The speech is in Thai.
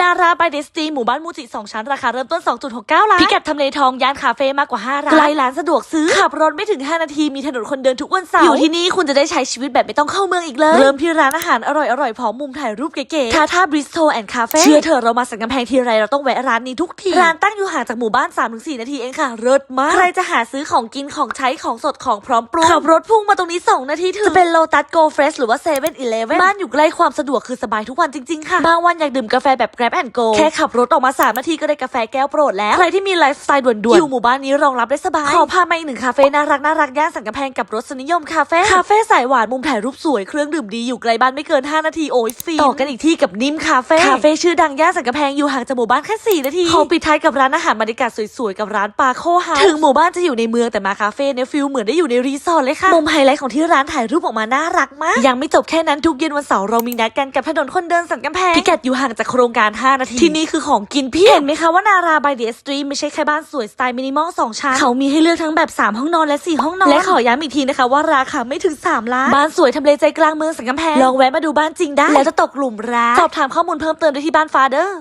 นาราบายเดสตีหมู่บ้านมูจิ 2 ชั้น ราคาเริ่มต้น 2.69 ล้าน พิกัดทำเลทอง ย่านคาเฟ่มากกว่า 5 ร้านใกล้ร้านสะดวกซื้อ ขับรถไม่ถึง 5 นาที มีถนนคนเดินทุกวันเสาร์ อยู่ที่นี่คุณจะได้ใช้ชีวิตแบบไม่ต้องเข้าเมืองอีกเลย เริ่มที่ร้านอาหารอร่อยๆพร้อมมุมถ่ายรูปเก๋ๆ ทาท่าบริสโตแอนด์คาเฟ่ เชื่อเถอะเรามาสันกำแพงทีไรเราต้องแวะร้านนี้ทุกที ร้านตั้งอยู่ห่างจากหมู่บ้าน 3-4 นาทีเองค่ะเลิศมาก ใครจะหาซื้อของกินของใช้ของสดของพร้อมปรุง ขับรถพุ่งมาตรงนี้ 2 นาทีถึง จะเป็นโลตัสโกเฟรชหรือว่าเซเว่นอีเลฟเว่นบ้านอยู่ใกล้ความสะดวกคือสบายทุกวันจริงๆค่ะบางวันอยากดื่มกาแฟแบบ Grab and Go แค่ขับรถออกมา 3 นาทีก็ได้กาแฟแก้วโปรดแล้ว ใครที่มีไลฟ์สไตล์ด่วนๆอยู่หมู่บ้านนี้รองรับได้สบาย ขอพามาอีกหนึ่งคาเฟ่น่ารักน่ารักย่านสันกำแพงกับรสนิยมคาเฟ่คาเฟ่สายหวานมุมถ่ายรูปสวยเครื่องดื่มดีอยู่ไกลบ้านไม่เกิน 5 นาทีโอ้ยฟินต่อกันอีกที่กับนิ่มคาเฟ่คาเฟ่ชื่อดังย่านสันกำแพงอยู่ห่างจากหมู่บ้านแค่4นาทีขอปิดท้ายกับร้านอาหารบรรยากาศสวยๆกับร้านปาโคเฮาส์ถึงหมู่บ้านจะอยู่ในเมืองแต่มาคาเฟ่เนี่ยฟิลเหมือนได้อยู่ในรีสอร์ทเลยค่ะมุมไฮไลท์ของที่ร้านถ่ายรูปออกมาน่ารักมากยังไม่จบแค่นั้นทุกเย็นวันเสาร์เรามีนัดกันกับถนนคนเดินสันกำแพงพิกัดอยู่ห่างจากโครงการ5 นาที ที่นี่คือของกินเพียบเห็นไหมคะว่านาราบายเดสตรีไม่ใช่แค่บ้านสวยสไตล์มินิมอลสองชั้นเขามีให้เลือกทั้งแบบ 3 ห้องนอนและ 4 ห้องนอน และขอย้ำอีกทีนะคะว่าราคาไม่ถึง 3 ล้าน บ้านสวยทำเลใจกลางเมืองสันกำแพง ลองแวะมาดูบ้านจริงได้ แล้วจะตกหลุมรัก สอบถามข้อมูลเพิ่มเติมได้ที่บ้านฟาเดอร์